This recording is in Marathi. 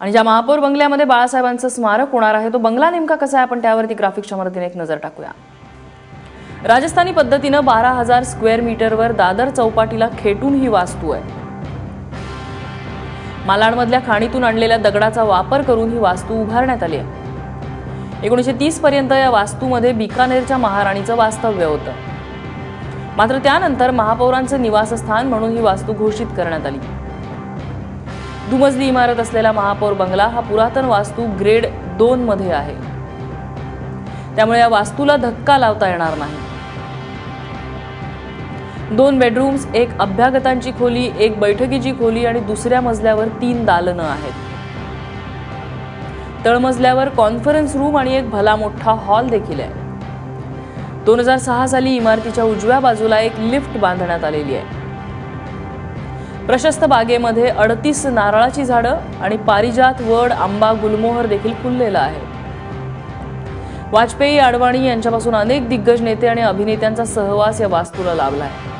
आणि ज्या महापौर बंगल्यामध्ये बाळासाहेबांचं स्मारक होणार आहे तो बंगला नेमका कसा आहे? आपण त्यावरती ग्राफिक्सच्या मदतीने एक नजर टाकूया. राजस्थानी पद्धतीनं बारा हजार स्क्वेअर मीटरवर दादर चौपाटीला खेटून ही वास्तू आहे. मालाडमधल्या खाणीतून आणलेल्या दगडाचा वापर करून ही वास्तू उभारण्यात आली आहे. एकोणीसशे तीस पर्यंत या वास्तूमध्ये बिकानेरच्या महाराणीचं वास्तव्य होतं. मात्र त्यानंतर महापौरांचं निवासस्थान म्हणून ही वास्तू घोषित करण्यात आली. दुमजली इमारत असलेला महापौर बंगला हा पुरातन वास्तू ग्रेड दोन मध्ये आहे. त्यामुळे या वास्तूला धक्का लावता येणार नाही. दोन बेडरूम्स एक अभ्यागतांची खोली एक बैठकीची खोली आणि दुसऱ्या मजल्यावर तीन दालनं आहेत. तळमजल्यावर कॉन्फरन्स रूम आणि एक भला मोठा हॉल देखील आहे. दोन हजार सहा साली इमारतीच्या उजव्या बाजूला एक लिफ्ट बांधण्यात आलेली आहे. प्रशस्त बागेमध्ये अडतीस नारळाची झाडं आणि पारिजात वड आंबा गुलमोहर देखील फुललेला आहे. वाजपेयी अडवाणी यांच्यापासून अनेक दिग्गज नेते आणि अभिनेत्यांचा सहवास या वास्तूला लाभला आहे